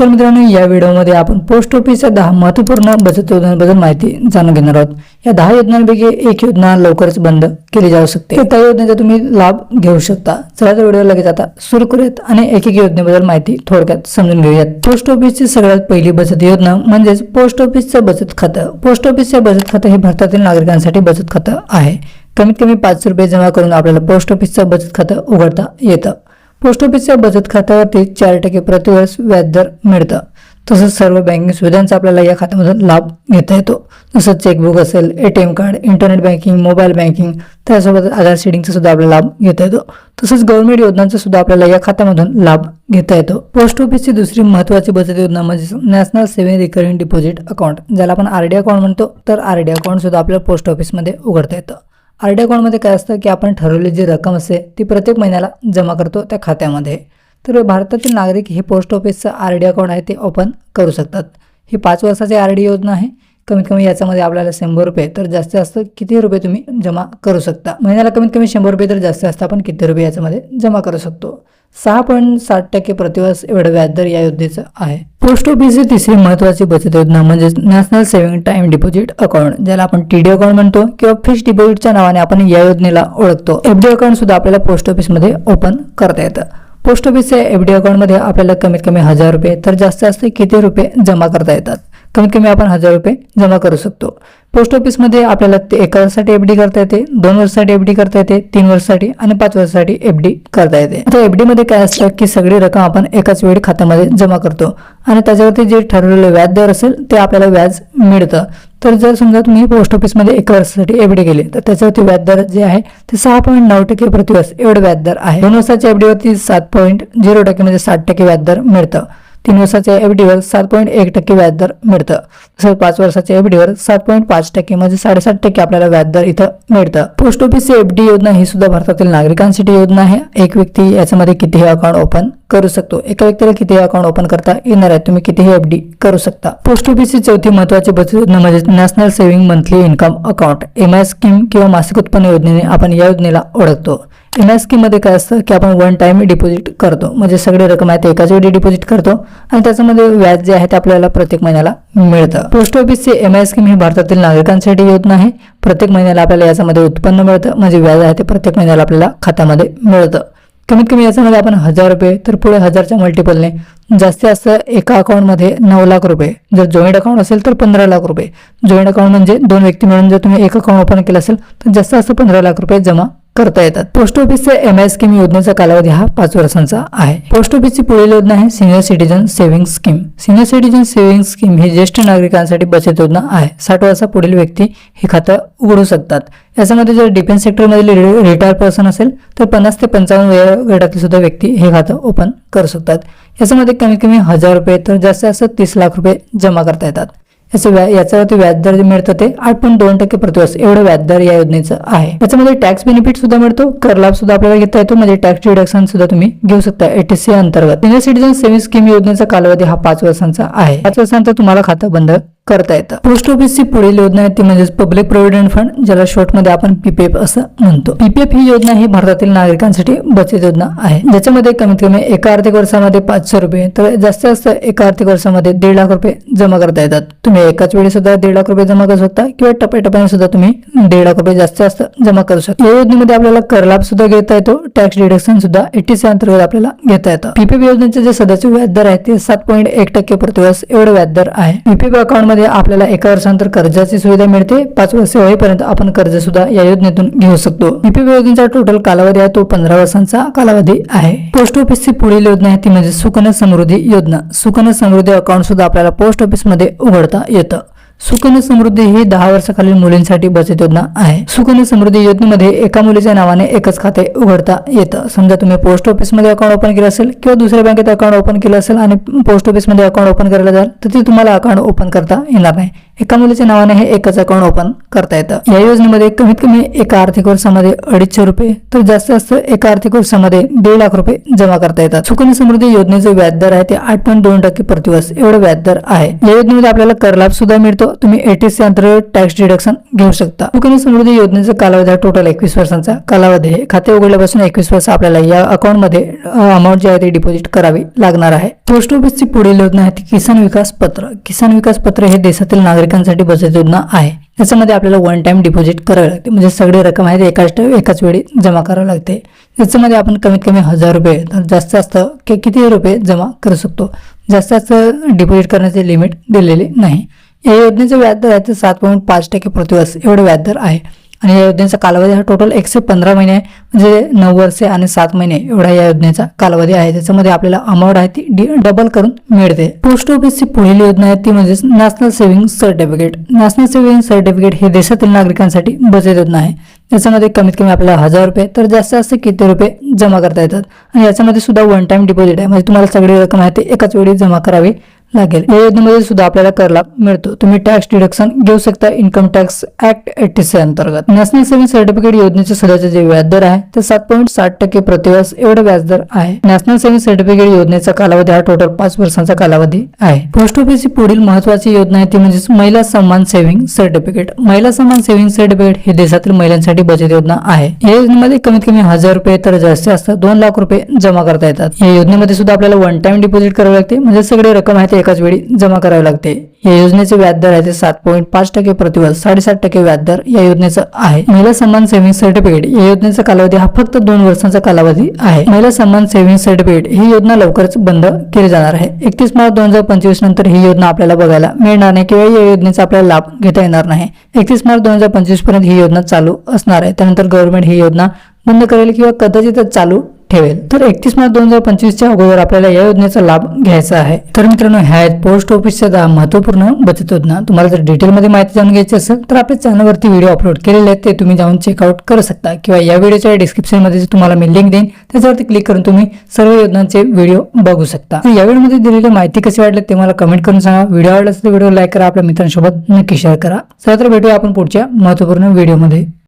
नमस्कार मित्रांनो या व्हिडिओमध्ये आपण पोस्ट ऑफिसच्या दहा महत्त्वपूर्ण बचत योजनांबद्दल माहिती जाणून घेणार आहोत. या दहा योजनांपैकी एक योजना लवकरच बंद केली जाऊ शकते. त्या योजनेचा तुम्ही लाभ घेऊ शकता. चला तर व्हिडिओ लगेच आता सुरू करूयात आणि एक एक योजनेबद्दल माहिती थोडक्यात समजून घेऊयात. पोस्ट ऑफिसची सगळ्यात पहिली बचत योजना म्हणजेच पोस्ट ऑफिसचं बचत खातं. पोस्ट ऑफिसचं बचत खातं हे भारतातील नागरिकांसाठी बचत खातं आहे. कमीत कमी पाच रुपये जमा करून आपल्याला पोस्ट ऑफिसचं बचत खातं उघडता येतं. पोस्ट ऑफिसच्या बचत खात्यावरती चार टक्के प्रतिवर्ष व्याजदर मिळतं. तसंच सर्व बँकिंग सुविधांचा आपल्याला या खात्यामधून लाभ घेता येतो. जसं चेकबुक असेल A T M card internet banking mobile banking त्यासोबत आधार शेडिंगचा सुद्धा आपल्याला लाभ घेता येतो. तसंच गव्हर्नमेंट योजनांचा सुद्धा आपल्याला या खात्यामधून लाभ घेता येतो. पोस्ट ऑफिसची दुसरी महत्त्वाची बचत योजना म्हणजे national saving recurring deposit account ज्याला आपण आर डी अकाउंट म्हणतो. तर आर डी अकाउंट सुद्धा आपल्याला पोस्ट ऑफिसमध्ये उघडता येतं. आर डी अकाउंटमध्ये काय असतं की आपण ठरवलेली जी रक्कम असते ती प्रत्येक महिन्याला जमा करतो त्या खात्यामध्ये. तर भारतातील नागरिक हे पोस्ट ऑफिसचं आर डी अकाउंट आहे ते ओपन करू शकतात. ही पाच वर्षाची आर डी योजना आहे. कमीत कमी याच्यामध्ये आपल्याला शंभर रुपये तर जास्तीत जास्त किती रुपये तुम्ही जमा करू शकता? महिन्याला कमीत कमी शंभर रुपये तर जास्तीत जास्त आपण किती रुपये याच्यामध्ये जमा करू शकतो? सहा पॉईंट साठ टक्के प्रतिवर्ष एवढं व्याजदर या योजनेचं आहे. पोस्ट ऑफिसची तिसरी महत्त्वाची बचत योजना म्हणजे national saving time deposit account ज्याला आपण टी डी अकाउंट म्हणतो किंवा फिक्स डिपॉझिटच्या नावाने आपण या योजनेला ओळखतो. एफ डी अकाउंट सुद्धा आपल्याला पोस्ट ऑफिसमध्ये ओपन करता येतं. पोस्ट ऑफिसच्या एफ डी अकाउंटमध्ये आपल्याला कमीत कमी हजार रुपये तर जास्तीत जास्त किती रुपये जमा करता येतात? कमीत कमी आपण हजार रुपये जमा करू शकतो. पोस्ट ऑफिसमध्ये आपल्याला ते एका वर्षासाठी एफ डी करता येते दोन वर्षासाठी एफ डी करता येते तीन वर्षासाठी आणि पाच वर्षासाठी एफ डी करता येते. आता एफमध्ये काय असतं की सगळी रक्कम आपण एकाच वेळी खात्यामध्ये जमा करतो आणि त्याच्यावरती जे ठरवलेलं व्याज दर असेल ते आपल्याला व्याज मिळतं. तर जर समजा तुम्ही पोस्ट ऑफिसमध्ये एका वर्षासाठी एफ डी केली तर त्याच्यावरती व्याजदर जे आहे ते सहा पॉईंट नऊ टक्के प्रतिवर्ष एवढं व्याजदर आहे. दोन वर्षाच्या एफ डीवरती सात पॉईंट झिरो टक्के म्हणजे साठ टक्के व्याजदर मिळतं. तीन वर्षाच्या एफ डीवर सात पॉईंट एक टक्के व्याजदर मिळतं. तसंच पाच वर्षाच्या एफ डीवर सात पॉईंट पाच टक्के म्हणजे साडेसात टक्के आपल्याला व्याजदर इथं मिळतं. पोस्ट ऑफिसची एफ डी योजना ही सुद्धा भारतातील नागरिकांसाठी योजना आहे. एक व्यक्ती याच्यामध्ये कितीही अकाउंट ओपन करू शकतो. एका व्यक्तीला कितीही अकाउंट ओपन करता येणार आहे. तुम्ही कितीही एफ डी करू शकता. पोस्ट ऑफिसची चौथी महत्वाची बचत योजना म्हणजे national saving monthly income account M I scheme किंवा मासिक उत्पन्न योजनेने आपण या योजनेला ओळखतो. एम आय स्कीममध्ये काय असतं की आपण वन टाईम डिपॉझिट करतो. म्हणजे सगळी रक्कम आहे ते एकाच वेळी डिपॉझिट करतो. आणि त्याच्यामध्ये व्याज जे आहे ते आपल्याला प्रत्येक महिन्याला मिळतं. पोस्ट ऑफिसची एम आय स्कीम ही भारतातील नागरिकांसाठी योजना आहे प्रत्येक महिन्याला आपल्याला याच्यामध्ये उत्पन्न मिळतं. म्हणजे व्याज आहे ते प्रत्येक महिन्याला आपल्याला खात्यामध्ये मिळतं. कमीत कमी याच्यामध्ये आपण हजार रुपये तर पुढे हजारच्या मल्टिपलने जास्तीत जास्त एका अकाउंटमध्ये नऊ लाख रुपये. जर जॉईंट अकाउंट असेल तर पंधरा लाख रुपये. जॉईंट अकाउंट म्हणजे दोन व्यक्ती मिळून जर तुम्ही एक अकाउंट ओपन केलं असेल तर जास्तीत जास्त पंधरा लाख रुपये जमा करता येतात. पोस्ट ऑफिसचे एम आय स्कीम योजनेचा कालावधी हा पाच वर्षांचा आहे. पोस्ट ऑफिसची पुढील योजना आहे senior citizen saving scheme senior citizen saving scheme ही ज्येष्ठ नागरिकांसाठी बचत योजना आहे. साठ वर्षा पुढील व्यक्ती हे खातं उघडू शकतात. याच्यामध्ये जर डिफेन्स सेक्टरमधील रिटायर पर्सन असेल तर पन्नास ते पंचावन्न वया गटातील सुद्धा व्यक्ती हे खातं ओपन करू शकतात. याच्यामध्ये कमीत कमी हजार रुपये तर जास्तीत जास्त तीस लाख रुपये जमा करता येतात. याचं व्या याच्यावरती व्याजदर जे मिळतं ते आठ पॉईंट दोन टक्के प्रतिवर्ष एवढं व्याजदर या योजनेचं आहे. याच्यामध्ये टॅक्स बेनिफिट सुद्धा मिळतो. कर लाभ सुद्धा आपल्याला घेता येतो. म्हणजे टॅक्स डिडक्शन सुद्धा तुम्ही घेऊ शकता एटीसी अंतर्गत. सिनियर सिटीजन सेव्हिंग स्कीम योजनेचा कालावधी हा पाच वर्षांचा आहे. पाच वर्षांचा तुम्हाला खातं बंद करता येतं. पोस्ट ऑफिसची पुढील योजना आहे ती म्हणजे पब्लिक प्रोव्हिडंट फंड ज्याला शॉर्टमध्ये आपण पीपीएफ असं म्हणतो. पीपीएफ ही योजना ही भारतातील नागरिकांसाठी बचत योजना आहे. ज्याच्यामध्ये कमीत कमी एका आर्थिक वर्षामध्ये पाचशे रुपये तर जास्तीत जास्त एका आर्थिक वर्षामध्ये दीड लाख रुपये जमा करता येतात. तुम्ही एकाच वेळी सुद्धा दीड लाख रुपये जमा करू शकता किंवा टप्प्याटप्प्याने सुद्धा तुम्ही दीड लाख रुपये जास्तीत जास्त जमा करू शकता. या योजनेमध्ये आपल्याला कर लाभ सुद्धा घेता येतो टॅक्स डिडक्शन सुद्धा एटीसी अंतर्गत आपल्याला घेता येतं. पीपीएफ योजनेचे जे सध्याचे व्याजदर आहे ते सात पॉईंट एक टक्के प्रतिवर्ष एवढं व्याजदर आहे. पीपीएफ अकाउंट मध्ये आपल्याला एका वर्षानंतर कर्जाची सुविधा मिळते. पाच वर्ष होईपर्यंत आपण कर्ज सुद्धा या योजनेतून घेऊ शकतो. योजनेचा टोटल कालावधी आहे तो पंधरा वर्षांचा कालावधी आहे. पोस्ट ऑफिसची पुढील योजना आहे ती म्हणजे सुकन्या समृद्धी योजना. सुकन्या समृद्धी अकाउंट सुद्धा आपल्याला पोस्ट ऑफिसमध्ये उघडता येतं. सुकन्या समृद्धी ही दहा वर्षाखालील मुलींसाठी बचत योजना आहे. सुकन्या समृद्धी योजनेमध्ये एका मुलीच्या नावाने एकच खाते उघडता येतं. समजा तुम्ही पोस्ट ऑफिसमध्ये अकाउंट ओपन केलं असेल किंवा दुसऱ्या बँकेत अकाउंट ओपन केलं असेल आणि पोस्ट ऑफिसमध्ये अकाउंट ओपन करायला जाल तर ते तुम्हाला अकाउंट ओपन करता येणार नाही. एका मुलीच्या नावाने हे एकच अकाउंट ओपन करता येतं. या योजनेमध्ये कमीत कमी एका आर्थिक वर्षामध्ये अडीचशे रुपये तर जास्तीत जास्त एका आर्थिक वर्षामध्ये दीड लाख रुपये जमा करता येतात. सुकन्या समृद्धी योजनेचे व्याजदर आहे ते आठ पॉईंट दोन टक्के प्रतिवर्ष एवढं व्याजदर आहे. या योजनेमध्ये आपल्याला कर लाभ सुद्धा मिळतो. तुम्ही एटीसी अंतर्गत टॅक्स डिडक्शन घेऊ शकता. सुकन्या समृद्धी योजनेचा कालावधी हा टोटल एकवीस वर्षांचा. कालावधी आहे खाते उघडल्यापासून एकवीस वर्ष आपल्याला या अकाउंटमध्ये अमाऊंट जे आहे ती डिपॉझिट करावी लागणार आहे. पोस्ट ऑफिसची पुढील योजना आहे ती किसान विकास पत्र. किसान विकास पत्र हे देशातील नागरिक नागरिकांसाठी बचत योजना आहे. याच्यामध्ये आपल्याला वन टाईम डिपॉझिट करावं लागते. म्हणजे सगळी रक्कम आहे ती एकाच एकाच वेळी जमा करावी लागते. याच्यामध्ये आपण कमीत कमी हजार रुपये तर जास्तीत जास्त कि- किती रुपये जमा करू शकतो? जास्तीत जास्त डिपॉझिट करण्याचे लिमिट दिलेले नाही. या योजनेचं व्याजदर आहे ते सात पॉईंट पाच टक्के प्रतिवर्ष एवढं व्याजदर आहे. आणि या योजनेचा कालावधी हा टोटल एकशे पंधरा महिने आहे म्हणजे नऊ वर्षे आणि सात महिने एवढा या योजनेचा कालावधी आहे. त्याच्यामध्ये आपल्याला अमाऊंट आहे ती डबल करून मिळते. पोस्ट ऑफिसची पुढील योजना आहे ती म्हणजे national saving certificate national saving certificate हे देशातील नागरिकांसाठी बचत योजना आहे. त्याच्यामध्ये कमीत कमी आपल्याला हजार रुपये तर जास्त जास्त किती रुपये जमा करता येतात? आणि याच्यामध्ये सुद्धा वन टाइम डिपॉझिट आहे. म्हणजे तुम्हाला सगळी रक्कम आहे ती एकाच वेळी जमा करावी. लागेल. या योजनेमध्ये सुद्धा आपल्याला कर लाभ मिळतो. तुम्ही टॅक्स डिडक्शन घेऊ शकता. Income tax act eighty C अंतर्गत. नॅशनल सेव्हिंग सर्टिफिकेट योजनेचे सध्याचे जे व्याजदर आहे ते सात पॉईंट साठ टक्के प्रतिवर्ष एवढं व्याजदर आहे. नॅशनल सेव्हिंग सर्टिफिकेट योजनेचा कालावधी हा टोटल पाच वर्षांचा कालावधी आहे. पोस्ट ऑफिसची पुढील महत्वाची योजना आहे ती म्हणजे महिला सन्मान सेव्हिंग सर्टिफिकेट महिला सन्मान सेव्हिंग सर्टिफिकेट हे देशातील महिलांसाठी बचत योजना आहे. या योजनेमध्ये कमीत कमी हजार रुपये तर जास्तीत जास्त दोन लाख रुपये जमा करता येतात. या योजनेमध्ये सुद्धा आपल्याला वन टाइम डिपॉझिट करावे लागते. म्हणजे सगळी रक्कम आहे एकाच वेळी जमा करावे लागते. या योजनेचे व्याजदर आहे ते सात पॉईंट पाच टक्के प्रतिवर्ष साडेसात टक्के व्याजदर या योजनेचं आहे. महिला सन्मान सेव्हिंग सर्टिफिकेट या योजनेचा कालावधी हा फक्त दोन वर्षांचा कालावधी आहे. महिला सन्मान सेव्हिंग सर्टिफिकेट ही योजना लवकरच बंद केली जाणार आहे. एकतीस मार्च दोन हजार पंचवीस नंतर ही योजना आपल्याला बघायला मिळणार नाही किंवा या योजनेचा आपल्याला लाभ घेता येणार नाही. एकतीस मार्च दोन हजार पंचवीसपर्यंत ही योजना चालू असणार आहे. त्यानंतर गव्हर्नमेंट ही योजना बंद करेल किंवा कदाचितच चालू ठेवेल. तर एकतीस मार्च दोन हजार पंचवीसच्या अगोदर आपल्याला या योजनेचा लाभ घ्यायचा आहे. तर मित्रांनो ह्या आहेत पोस्ट ऑफिसच्या दहा महत्त्वपूर्ण बचत योजना. तुम्हाला जर डिटेलमध्ये माहिती जाणून घ्यायची असेल तर आपल्या चॅनलवरती व्हिडिओ अपलोड केलेले आहेत ते तुम्ही जाऊन चेकआउट करू शकता. किंवा या व्हिडिओच्या डिस्क्रिप्शनमध्ये तुम्हाला मी लिंक देईन त्याच्यावरती क्लिक करून तुम्ही सर्व योजनांचे व्हिडिओ बघू शकता. या व्हिडिओमध्ये दिलेली माहिती कशी वाटली ते मला कमेंट करून सांगा. व्हिडिओ आवडला तर व्हिडिओ लाईक करा आपल्या मित्रांसोबत नक्की शेअर करा. चला तर भेटूया आपण पुढच्या महत्त्वपूर्ण व्हिडिओमध्ये.